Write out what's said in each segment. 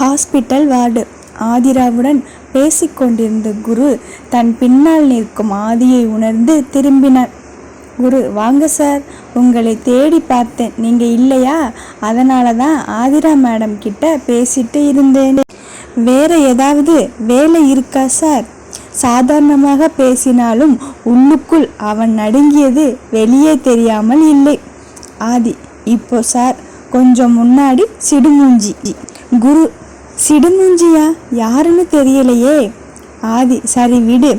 Hospital ward. ஆதிராவுடன் பேசிக்கொண்டிருந்த குரு தன் பின்னால் நிற்கும் ஆதியை உணர்ந்து திரும்பினார். குரு வாங்க சார் உங்களை தேடி பார்த்தேன். நீங்கள் இல்லையா? அதனால தான் ஆதிரா மேடம் கிட்ட பேசிட்டு இருந்தேன். வேற ஏதாவது வேலை இருக்கா சார்? சாதாரணமாக பேசினாலும் உள்ளுக்குள் அவன் நடுங்கியது வெளியே தெரியாமல் இல்லை. ஆதி இப்போ சார் கொஞ்சம் முன்னாடி சிடுமூஞ்சி. குரு சிடுமூஞ்சியா யாருன்னு தெரியலையே. ஆதி சரி விடு.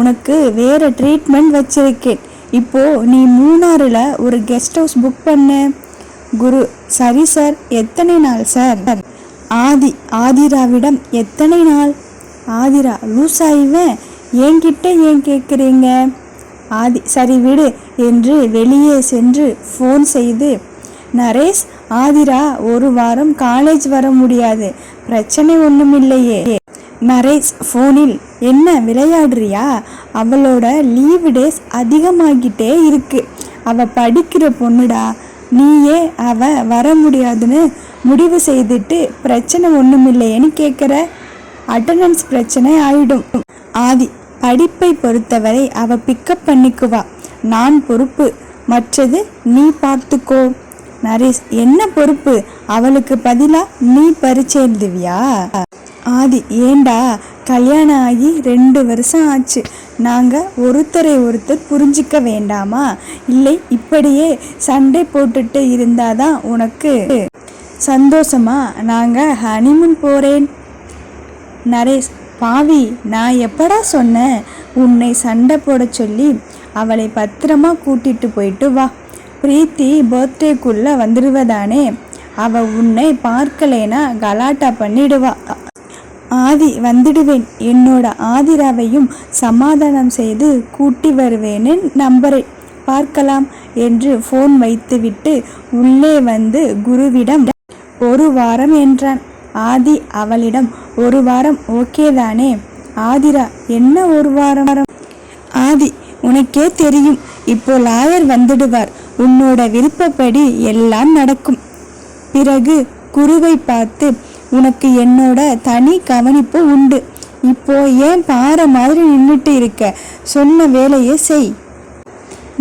உனக்கு வேற ட்ரீட்மெண்ட் வச்சிருக்கேன். இப்போ நீ மூணாறுல ஒரு கெஸ்ட் ஹவுஸ் புக் பண்ண. குரு சரி சார் எத்தனை நாள் சார் ஆதி ஆதிராவிடம் எத்தனை நாள்? ஆதிரா லூஸ் ஆயிவேன். என்கிட்ட ஏன் கேட்குறீங்க ஆதி சரி விடு என்று வெளியே சென்று ஃபோன் செய்து நரேஷ் ஆதிரா ஒரு வாரம் காலேஜ் வர முடியாது. பிரச்சனை ஒன்றும் இல்லையே நரேஷ் ஃபோனில் என்ன விளையாடுறியா? அவளோட லீவு டேஸ் அதிகமாகிட்டே இருக்கு. அவ படிக்கிற பொண்ணுடா. நீயே அவ வர முடியாதுன்னு முடிவு செய்துட்டு பிரச்சனை ஒன்றும் இல்லையேன்னு கேட்குற அட்டண்டன்ஸ் பிரச்சனை ஆயிடும். ஆதி படிப்பை பொறுத்தவரை அவ பிக்கப் பண்ணிக்குவா. நான் பொறுப்பு. மற்றது நீ பார்த்துக்கோ. நரேஷ் என்ன பொறுப்பு? அவளுக்கு பதிலா நீ பரிச்சை எழுதுவியா ஆதி ஏண்டா? கல்யாணம் ஆகி ரெண்டு வருஷம் ஆச்சு. நாங்கள் ஒருத்தரை ஒருத்தர் புரிஞ்சிக்க வேண்டாமா? இல்லை இப்படியே சண்டை போட்டுட்டு இருந்தாதான் உனக்கு சந்தோஷமா? நாங்கள் ஹனிமூன் போகிறேன் நரேஷ் பாவி நான் எப்படா சொன்னேன்? உன்னை சண்டை போட சொல்லி அவளை பத்திரமா கூட்டிட்டு போயிட்டு வா. பிரீத்தி பர்த்டேக்குள்ளே வந்துடுவதானே அவ உன்னை பார்க்கலேனா கலாட்டா பண்ணிடுவா. ஆதி வந்துடுவேன். என்னோட ஆதிராவையும் சமாதானம் செய்து கூட்டி வருவேன்னு நம்புறேன். பார்க்கலாம் என்று ஃபோன் வைத்துவிட்டு உள்ளே வந்து குருவிடம் ஒரு வாரம் என்றான். ஆதி அவளிடம் ஒரு வாரம் ஓகே தானே? ஆதிரா என்ன ஒரு வாரம்? ஆதி உனக்கே தெரியும். இப்போ லாயர் வந்துடுவார். உன்னோட விருப்பப்படி எல்லாம் நடக்கும். பிறகு குருவை பார்த்து உனக்கு என்னோட தனி கவனிப்பு உண்டு. இப்போ ஏன் பாறை மாதிரி நின்றுட்டு இருக்க? சொன்ன வேலையை செய்.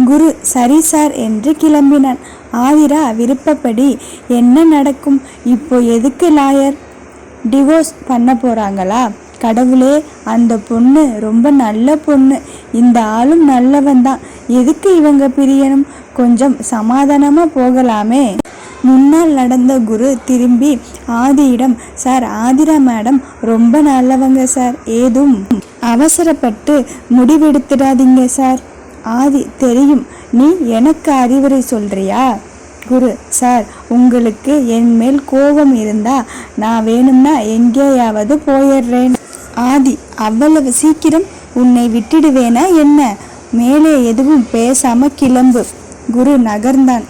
குரு சரி சார் என்று கிளம்பினான். ஆதிரா விருப்பப்படி என்ன நடக்கும்? இப்போ எதுக்கு லாயர்? டிவோர்ஸ் பண்ண போறாங்களா? கடவுளே அந்த பொண்ணு ரொம்ப நல்ல பொண்ணு. இந்த ஆளும் நல்லவன் தான் எதுக்கு இவங்க பிரியணும்? கொஞ்சம் சமாதானமாக போகலாமே. முன்னால் நடந்த குரு திரும்பி ஆதியிடம் சார் ஆதிரா மேடம் ரொம்ப நல்லவங்க சார் ஏதும் அவசரப்பட்டு முடிவெடுத்துடாதீங்க சார். ஆதி தெரியும் நீ எனக்கு அறிவுரை சொல்றியா? குரு சார் உங்களுக்கு என் மேல் கோபம் இருந்தா நான் வேணும்னா எங்கேயாவது போயிடுறேன். ஆதி அவ்வளவு சீக்கிரம் உன்னை விட்டுடுவேனா என்ன? மேலே எதுவும் பேசாம கிளம்பு. குரு நகர்ந்தான்.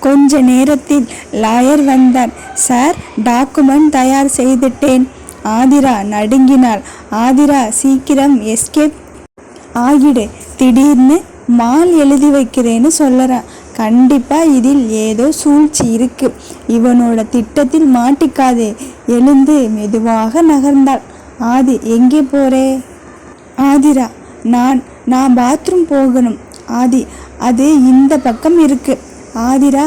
கொஞ்ச நேரத்தில் லாயர் வந்தார் சார் டாக்குமெண்ட் தயார் செய்துட்டேன். ஆதிரா நடுங்கினாள். ஆதிரா சீக்கிரம் எஸ்கேப் ஆகிடு. திடீர்னு மால் எழுதி வைக்கிறேன்னு சொல்லறான் கண்டிப்பா இதில் ஏதோ சூழ்ச்சி இருக்கு. இவனோட திட்டத்தில் மாட்டிக்காதே. எழுந்து மெதுவாக நகர்ந்தாள். ஆதி எங்கே போறே? ஆதிரா நான் நான் பாத்ரூம் போகணும். ஆதி அது இந்த பக்கம் இருக்கு. ஆதிரா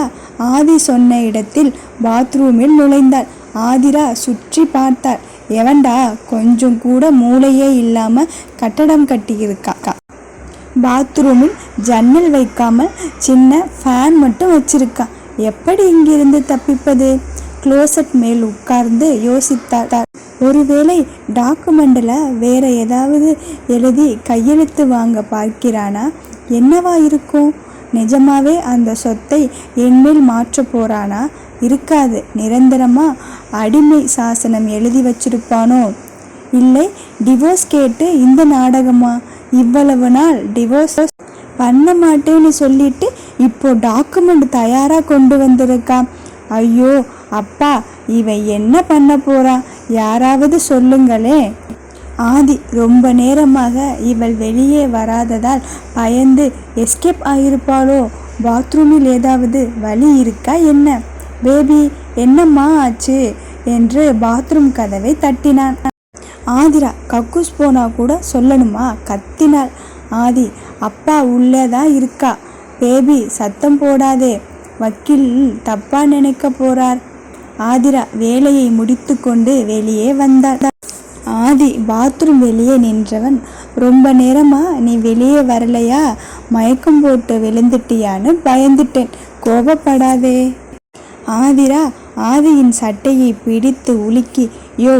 ஆதி சொன்ன இடத்தில் பாத்ரூமில் நுழைந்தாள். ஆதிரா சுற்றி பார்த்தாள். எவன்டா கொஞ்சம் கூட மூளையே இல்லாம கட்டடம் கட்டியிருக்கா? பாத்ரூமில் ஜன்னல் வைக்காமல் சின்ன ஃபேன் மட்டும் வச்சிருக்கா. எப்படி இங்கிருந்து தப்பிப்பது? க்ளோசட் மேல் உட்கார்ந்து யோசித்தார் ஒருவேளை டாக்குமெண்டில் வேற ஏதாவது எழுதி கையெழுத்து வாங்க பார்க்கிறானா? என்னவா இருக்கும்? நிஜமாவே அந்த சொத்தை என்மேல் மாற்ற போறானா? இருக்காது. நிரந்தரமா அடிமை சாசனம் எழுதி வச்சிருப்பானோ? இல்லை டிவோர்ஸ் கேட்டு இந்த நாடகமா? இவ்வளவு நாள் டிவோர்ஸ் பண்ண மாட்டேன்னு சொல்லிட்டு இப்போ டாக்குமெண்ட் தயாரா கொண்டு வந்திருக்கான் ஐயோ அப்பா இவன் என்ன பண்ண போறான் யாராவது சொல்லுங்களே ஆதி ரொம்ப நேரமாக இவள் வெளியே வராததால் பயந்து எஸ்கேப் ஆகியிருப்பாளோ பாத்ரூமில் ஏதாவது வழி இருக்கா என்ன? பேபி என்னம்மா ஆச்சு? என்று பாத்ரூம் கதவை தட்டினான். ஆதிரா கக்கூஸ் போனா கூட சொல்லணுமா? கத்தினாள். ஆதி அப்பா உள்ளதா இருக்கா? பேபி சத்தம் போடாதே. வக்கீல் தப்பா நினைக்க போறார். ஆதிரா வேலையை முடித்துக்கொண்டு வெளியே வந்தாள். ஆதி பாத்ரூம் வெளியே நின்றவன் ரொம்ப நேரமா நீ வெளியே வரலையா? மயக்கம் போட்டு விழுந்துட்டியான்னு பயந்துட்டேன். கோபப்படாதே. ஆதிரா ஆதியின் சட்டையை பிடித்து உலுக்கி யோ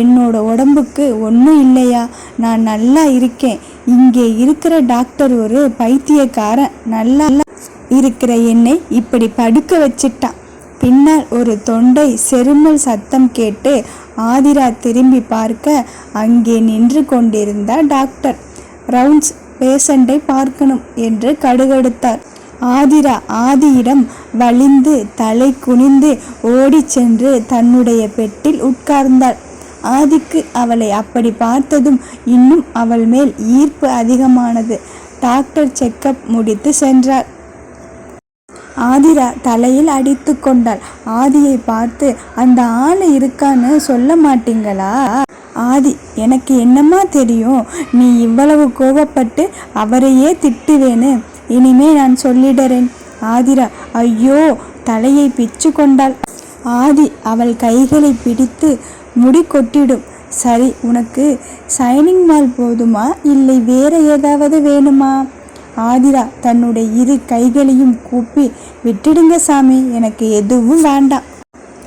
என்னோட உடம்புக்கு ஒன்றும் இல்லையா? நான் நல்லா இருக்கேன். இங்கே இருக்கிற டாக்டர் ஒரு பைத்தியக்காரன். நல்லா இருக்கிற என்னை இப்படி படுக்க வச்சிட்டான். பின்னால் ஒரு தொண்டை செருமல் சத்தம் கேட்டு ஆதிரா திரும்பி பார்க்க அங்கே நின்று கொண்டிருந்த டாக்டர். ரவுண்ட்ஸ் பேஷண்டை பார்க்கணும் என்று கடுகடுத்தார். ஆதிரா ஆதியிடம் வலிந்து தலை குனிந்து ஓடிச் சென்று தன்னுடைய பெட்டில் உட்கார்ந்தாள். ஆதிக்கு அவளை அப்படி பார்த்ததும் இன்னும் அவள் மேல் ஈர்ப்பு அதிகமானது. டாக்டர் செக்கப் முடித்து சென்றார். ஆதிரா தலையில் அடித்து கொண்டாள். ஆதியை பார்த்து அந்த ஆள் இருக்கான்னு சொல்ல மாட்டீங்களா? ஆதி எனக்கு என்னம்மா தெரியும்? நீ இவ்வளவு கோபப்பட்டு அவரையே திட்டுவேன்னு. இனிமே நான் சொல்லிடுறேன். ஆதிரா ஐயோ! தலையை பிச்சு கொண்டாள். ஆதி அவள் கைகளை பிடித்து முடி கொட்டிடும். சரி உனக்கு சைனிங் மால் போதுமா? இல்லை வேற ஏதாவது வேணுமா? ஆதிரா தன்னுடைய இரு கைகளையும் கூப்பி விட்டுடுங்க சாமி எனக்கு எதுவும் வேண்டாம்.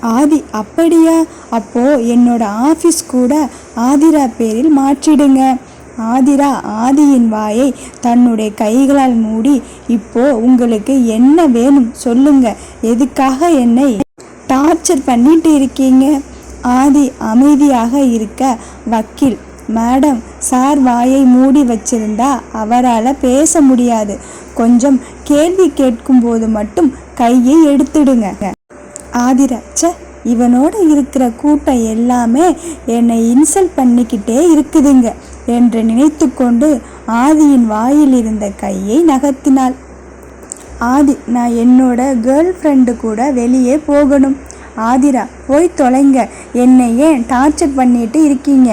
ஆதி அப்படியா? அப்போ என்னோட ஆஃபீஸ் கூட ஆதிரா பேரில் மாற்றிடுங்க. ஆதிரா ஆதியின் வாயை தன்னுடைய கைகளால் மூடி இப்போ உங்களுக்கு என்ன வேணும் சொல்லுங்க. எதுக்காக என்னை டார்ச்சர் பண்ணிட்டு இருக்கீங்க? ஆதி அமைதியாக இருக்க வக்கீல். மேடம் சார் வாயை மூடி வச்சிருந்தா அவரால் பேச முடியாது. கொஞ்சம் கேள்வி கேட்கும்போது மட்டும் கையை எடுத்துடுங்க. ஆதிரா ச இவனோட இருக்கிற கூட்டம் எல்லாமே என்னை இன்சல்ட் பண்ணிக்கிட்டே இருக்குதுங்க என்று நினைத்துக்கொண்டு ஆதியின் வாயில் இருந்த கையை நகர்த்தினாள். ஆதி நான் என்னோட கேர்ள் ஃப்ரெண்டு கூட வெளியே போகணும். ஆதிரா போய் தொலைங்க. என்னை ஏன் டார்ச்சர் பண்ணிட்டு இருக்கீங்க?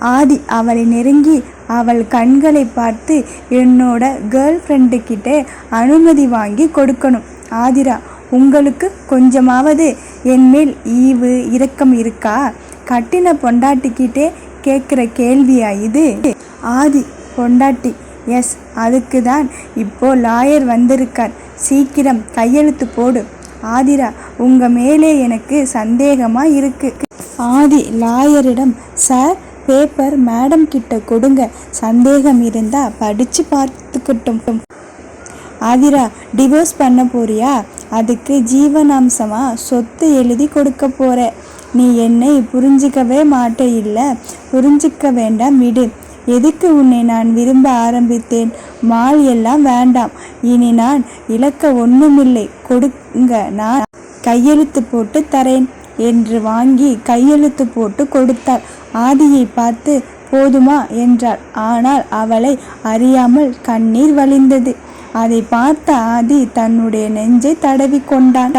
ஆதி அவளை நெருங்கி அவள் கண்களை பார்த்து என்னோட கேர்ள் ஃப்ரெண்டுக்கிட்ட அனுமதி வாங்கி கொடுக்கணும். ஆதிரா உங்களுக்கு கொஞ்சமாவது என் மேல் ஈவு இரக்கம் இருக்கா? கட்டின பொண்டாட்டிக்கிட்டே கேட்குற கேள்வியா இது? ஆதி பொண்டாட்டி எஸ் அதுக்கு தான் இப்போ லாயர் வந்திருக்கார். சீக்கிரம் கையெழுத்து போடு. ஆதிரா உங்கள் மேலே எனக்கு சந்தேகமாக இருக்கு. ஆதி லாயரிடம் சார் பேப்பர் மேடம் கிட்ட கொடுங்க. சந்தேகம் இருந்தா படிச்சு பார்த்துக்கிட்டோம். ஆதிரா டிவோர்ஸ் பண்ண போறியா? அதுக்கு ஜீவனாம்சமா சொத்து எழுதி கொடுக்க போற. நீ என்னை புரிஞ்சிக்கவே மாட்டே இல்லை புரிஞ்சிக்க வேண்டாம் விடு. எதுக்கு உன்னை நான் விரும்ப ஆரம்பித்தேன்? மால் எல்லாம் வேண்டாம். இனி நான் இழக்க ஒண்ணுமில்லை. கொடுங்க நான் கையெழுத்து போட்டு தரேன். என்று வாங்கி கையெழுத்து போட்டு கொடுத்தாள். ஆதியை பார்த்து போதுமா என்றாள். ஆனால் அவளை அறியாமல் கண்ணீர் வழிந்தது. அதை பார்த்த ஆதி தன்னுடைய நெஞ்சை தடவி கொண்டான்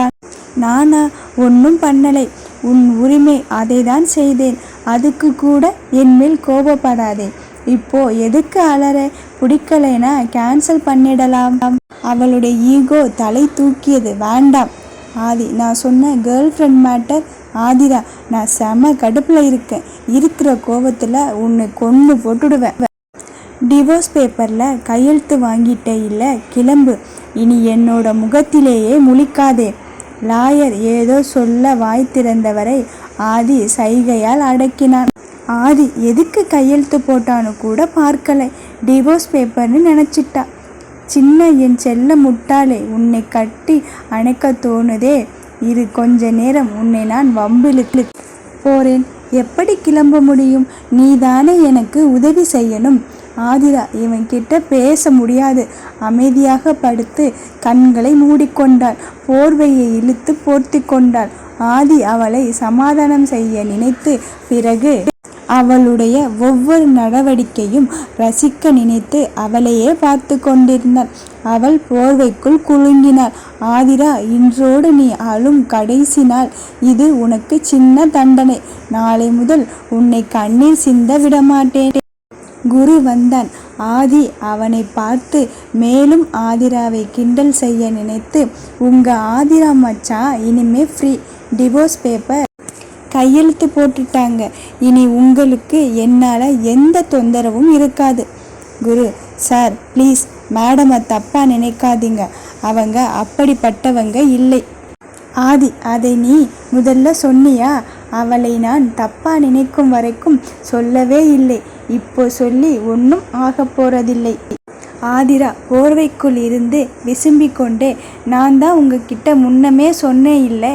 நானா ஒன்றும் பண்ணலை. உன் உரிமை அதை தான் செய்தேன். அதுக்கு கூட என் மேல் கோபப்படாதே. இப்போ எதுக்கு அலற? பிடிக்கலைனா கேன்சல் பண்ணிடலாம். அவளுடைய ஈகோ தலை தூக்கியது. வேண்டாம். ஆதி நான் சொன்ன கேர்ள் ஃப்ரெண்ட் மேட்டர் ஆதிரா நான் செம கடுப்பில் இருக்கேன். இருக்கிற கோபத்தில் உன்னை கொன்று போட்டுடுவேன். டிவோர்ஸ் பேப்பரில் கையெழுத்து வாங்கிட்டே இல்லை கிளம்பு. இனி என்னோட முகத்திலேயே முழிக்காதே. லாயர் ஏதோ சொல்ல வாய் திறந்தவரை ஆதி சைகையால் அடக்கினான். ஆதி எதுக்கு கையெழுத்து போட்டான்னு கூட பார்க்கலை. டிவோர்ஸ் பேப்பர்னு நினச்சிட்டா. சின்ன என் செல்ல முட்டாளே உன்னை கட்டி அணைக்க தோணுதே. இரு கொஞ்ச நேரம் உன்னை நான் வம்பிலுக்கு போறேன். எப்படி கிளம்ப முடியும்? நீதானே எனக்கு உதவி செய்யணும். ஆதிரா இவன் கிட்ட பேச முடியாது. அமைதியாக படுத்து கண்களை மூடிக்கொண்டாள். போர்வையை இழுத்து போர்த்தி கொண்டாள். ஆதி அவளை சமாதானம் செய்ய நினைத்து பிறகு அவளுடைய ஒவ்வொரு நடவடிக்கையும் ரசிக்க நினைத்து அவளையே பார்த்து கொண்டிருந்தான் அவள் போர்வைக்குள் குலுங்கினாள். ஆதிரா இன்றோடு நீ அழும் கடைசி நாள். இது உனக்கு சின்ன தண்டனை. நாளை முதல் உன்னை கண்ணீர் சிந்த விடமாட்டேன். குரு வந்தான். ஆதி அவனை பார்த்து மேலும் ஆதிராவை கிண்டல் செய்ய நினைத்து உங்க ஆதிரா மச்சா இனிமே ஃப்ரீ. டிவோர்ஸ் பேப்பர் கையெழுத்து போட்டுட்டாங்க. இனி உங்களுக்கு என்னால் எந்த தொந்தரவும் இருக்காது. குரு சார் ப்ளீஸ் மேடமை தப்பாக நினைக்காதீங்க. அவங்க அப்படிப்பட்டவங்க இல்லை. ஆதி அதை நீ முதல்ல சொன்னியா? அவளை நான் தப்பா நினைக்கும் வரைக்கும் சொல்லவே இல்லை. இப்போ சொல்லி ஒன்றும் ஆகப் போறதில்லை. ஆதிரா போர்வைக்குள் இருந்து விசும்பிக் கொண்டே நான் தான் உங்ககிட்ட முன்னமே சொன்னேன் இல்லை.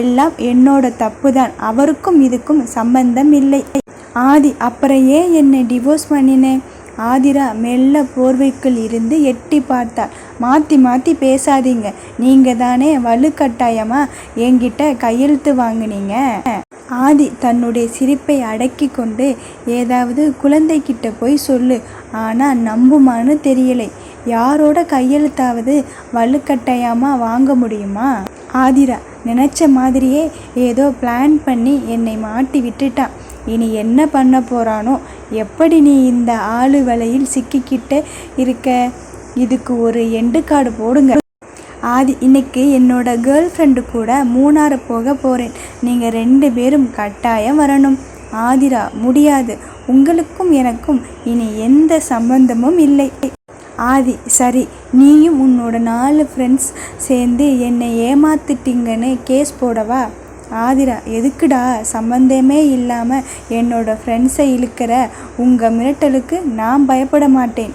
எல்லாம் என்னோட தப்பு தான் அவருக்கும் இதுக்கும் சம்பந்தம் இல்லை. ஆதி அப்புறம் ஏன் என்னை டிவோர்ஸ் பண்ணினேன் ஆதிரா மெல்ல போர்வைக்குள் இருந்து எட்டி பார்த்தாள். மாற்றி மாற்றி பேசாதீங்க. நீங்கள் தானே வலுக்கட்டாயமாக என்கிட்ட கையெழுத்து வாங்குனீங்க? ஆதி தன்னுடைய சிரிப்பை அடக்கி கொண்டு ஏதாவது குழந்தைகிட்ட போய் சொல்லு. ஆனால் நம்புமான்னு தெரியலை. யாரோட கையெழுத்தாவது வலுக்கட்டாயமாக வாங்க முடியுமா? ஆதிரா நினச்ச மாதிரியே ஏதோ பிளான் பண்ணி என்னை மாட்டி விட்டுட்டான் இனி என்ன பண்ண போறானோ? எப்படி நீ இந்த ஆளு வலையில் சிக்கிக்கிட்டு இருக்க? இதுக்கு ஒரு எண்டு கார்டு போடுங்க. ஆதி இன்னைக்கு என்னோட கேர்ள் ஃப்ரெண்டு கூட மூணாறு போக போகிறேன் நீங்கள் ரெண்டு பேரும் கட்டாயம் வரணும். ஆதிரா முடியாது. உங்களுக்கும் எனக்கும் இனி எந்த சம்பந்தமும் இல்லை. ஆதி சரி நீயும் உன்னோட நாலு ஃப்ரெண்ட்ஸ் சேர்ந்து என்னை ஏமாத்திட்டீங்கன்னு கேஸ் போடவா? ஆதிரா எதுக்குடா? சம்பந்தமே இல்லாமல் என்னோட ஃப்ரெண்ட்ஸை இழுக்கிற உங்கள் மிரட்டலுக்கு நான் பயப்பட மாட்டேன்.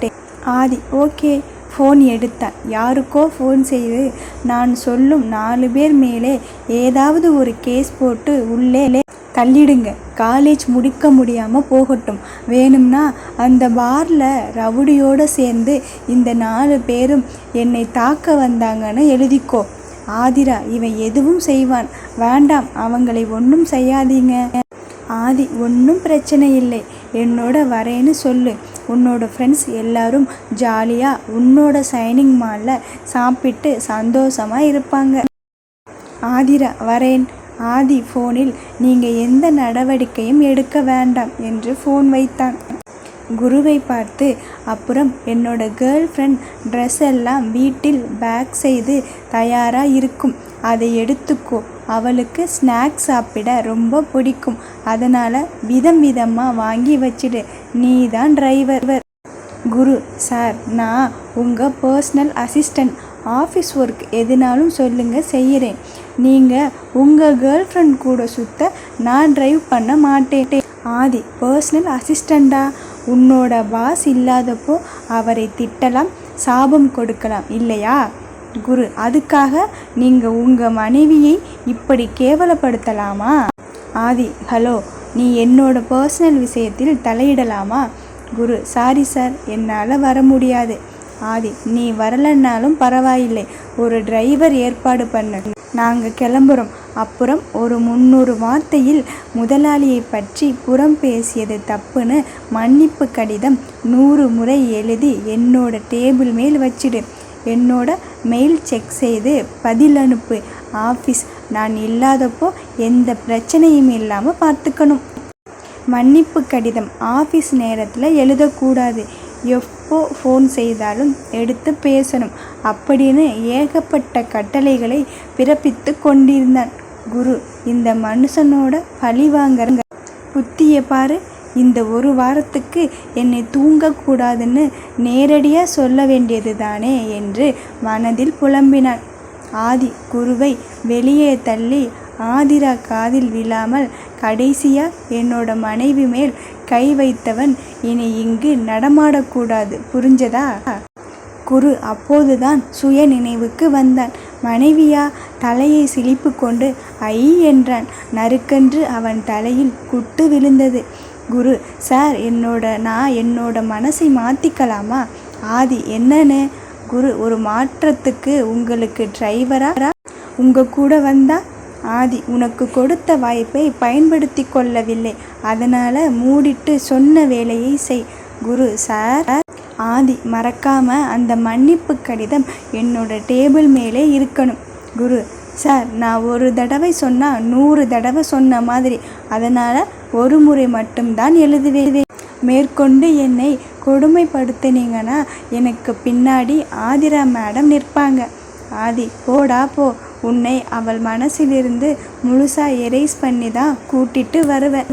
ஆதி ஓகே ஃபோன் எடுத்தான். யாருக்கோ ஃபோன் செய்து நான் சொல்லும் நாலு பேர் மேலே ஏதாவது ஒரு கேஸ் போட்டு உள்ளே தள்ளிடுங்க. காலேஜ் முடிக்க முடியாமல் போகட்டும். வேணும்னா அந்த பாரில் ரவுடியோடு சேர்ந்து இந்த நாலு பேரும் என்னை தாக்க வந்தாங்கன்னு எழுதிக்கோ. ஆதிரா இவன் எதுவும் செய்வான். வேண்டாம் அவங்களை ஒன்றும் செய்யாதீங்க. ஆதி ஒன்றும் பிரச்சனை இல்லை. என்னோட வரேன்னு சொல்லு. உன்னோட ஃப்ரெண்ட்ஸ் எல்லாரும் ஜாலியாக உன்னோட சைனிங் மாலில் சாப்பிட்டு சந்தோஷமாக இருப்பாங்க. ஆதிரா வரேன். ஆதி ஃபோனில் நீங்கள் எந்த நடவடிக்கையும் எடுக்க வேண்டாம் என்று ஃபோன் வைத்தான். குருவை பார்த்து அப்புறம் என்னோட கேர்ள் ஃப்ரெண்ட் ட்ரெஸ் எல்லாம் வீட்டில் பேக் செய்து தயாராக இருக்கும். அதை எடுத்துக்கோ. அவளுக்கு ஸ்நாக்ஸ் சாப்பிட ரொம்ப பிடிக்கும். அதனால் விதம் விதமாக வாங்கி வச்சிடு. நீ தான் டிரைவர் குரு சார் நான் உங்கள் பர்சனல் அசிஸ்டண்ட் ஆஃபீஸ் ஒர்க் எதுனாலும் சொல்லுங்கள் செய்கிறேன் நீங்கள் உங்கள் கேர்ள் ஃப்ரெண்ட் கூட சுத்த நான் டிரைவ் பண்ண மாட்டேன். ஆதி பர்சனல் அசிஸ்டண்டா உன்னோட பாஸ் இல்லாதப்போ அவரை திட்டலாம் சாபம் கொடுக்கலாம் இல்லையா? குரு அதுக்காக நீங்கள் உங்கள் மனைவியை இப்படி கேவலப்படுத்தலாமா? ஆதி ஹலோ நீ என்னோட பர்சனல் விஷயத்தில் தலையிடலாமா? குரு சாரி சார் என்னால் வர முடியாது. ஆதி நீ வரலன்னாலும் பரவாயில்லை. ஒரு டிரைவர் ஏற்பாடு பண்ணு. நாங்கள் கிளம்புறோம். அப்புறம் ஒரு முந்நூறு வார்த்தையில் முதலாளியை பற்றி புறம் பேசியது தப்புன்னு மன்னிப்பு கடிதம் நூறு முறை எழுதி என்னோட டேபிள் மேல் வச்சிடு. என்னோட மெயில் செக் செய்து பதில் அனுப்பு. ஆஃபீஸ் நான் இல்லாதப்போ எந்த பிரச்சனையும் இல்லாமல் பார்த்துக்கணும். மன்னிப்பு கடிதம் ஆஃபீஸ் நேரத்தில் எழுதக்கூடாது. எப்போ ஃபோன் செய்தாலும் எடுத்து பேசணும். அப்படின்னு ஏகப்பட்ட கட்டளைகளை பிறப்பித்து கொண்டிருந்தான். குரு இந்த மனுஷனோட பழி வாங்குற புத்தியை பாரு. இந்த ஒரு வாரத்துக்கு என்னை தூங்கக்கூடாதுன்னு நேரடியாக சொல்ல வேண்டியது தானே என்று மனதில் புலம்பினான். ஆதி குருவை வெளியே தள்ளி ஆதிரா காதில் விழாமல் கடைசியாக என்னோட மனைவி மேல் கை வைத்தவன் இனி இங்கு நடமாடக்கூடாது. புரிஞ்சதா? குரு அப்போதுதான் சுய நினைவுக்கு வந்தான். மனைவியா தலையை சிலிப்பு கொண்டு ஐ என்றான். நறுக்கென்று அவன் தலையில் குட்டு விழுந்தது. குரு சார் என்னோட நான் என்னோட மனசை மாற்றிக்கலாமா ஆதி என்னன்னு? குரு ஒரு மாற்றத்துக்கு உங்களுக்கு டிரைவரா உங்கள் கூட வந்தா? ஆதி உனக்கு கொடுத்த வாய்ப்பை பயன்படுத்தி கொள்ளவில்லை. அதனால் மூடிட்டு சொன்ன வேலையை செய். குரு சார் ஆதி மறக்காம அந்த மன்னிப்பு கடிதம் என்னோட டேபிள் மேலே இருக்கணும். குரு சார் நான் ஒரு தடவை சொன்னால் நூறு தடவை சொன்ன மாதிரி. அதனால் ஒரு முறை மட்டும்தான் எழுதுவேன். மேற்கொண்டு என்னை கொடுமைப்படுத்தினீங்கன்னா எனக்கு பின்னாடி ஆதிரா மேடம் நிற்பாங்க. ஆதி போடா போ. உன்னை அவள் மனசிலிருந்து முழுசா எரேஸ் பண்ணி தான் கூட்டிட்டு வருவேன்.